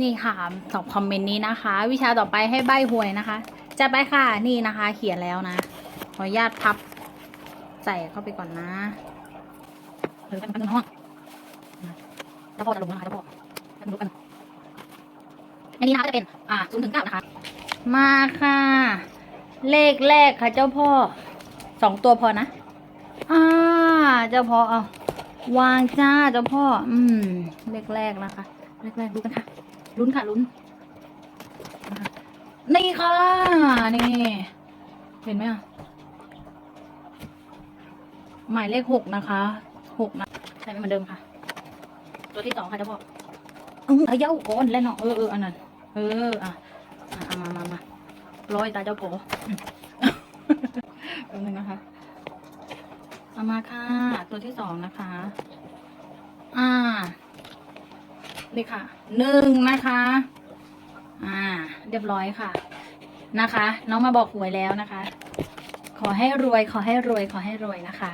นี่ค่ะตอบคอมเมนต์นี้นะคะ วิชาต่อไปให้ใบหวยนะคะ จะไปค่ะนี่นะคะ เขียนแล้วนะ ขออนุญาตพับ ใส่เข้าไปก่อนนะเออแป๊บนึงน้องเจ้าพ่อจะลงนะคะเจ้าพ่อแป๊บนึงกันอันนี้นะคะจะเป็นอ่าศูนย์ถึงเก้านะคะ มาค่ะ เลขแรกค่ะ เจ้าพ่อสองตัวพอนะอ่าเจ้าพ่อเอาวางจ้าเจ้าพ่อ อืม เลขแรกนะคะ เลขแรกดูกันค่ะ ลุ้นค่ะลุ้น นี่ค่ะ นี่ เห็นไหมอะ หมายเลขหกนะคะหกนะใช่ไหมเหมือนเดิมค่ะ ตัวที่สองค่ะเจ้าพ่อเออเอาเย้าก่อนแล้วเนาะเออเอออันนั้นเอออะอะเอามามามาร้อยตาเจ้าพ่ออืมแป๊บนึงนะคะเอามาค่ะ ตัวที่สองนะคะ นี่ค่ะหนึ่งนะคะ อ่า เรียบร้อยค่ะ นะคะ น้องมาบอกหวยแล้วนะคะ ขอให้รวยขอให้รวยขอให้รวยนะคะ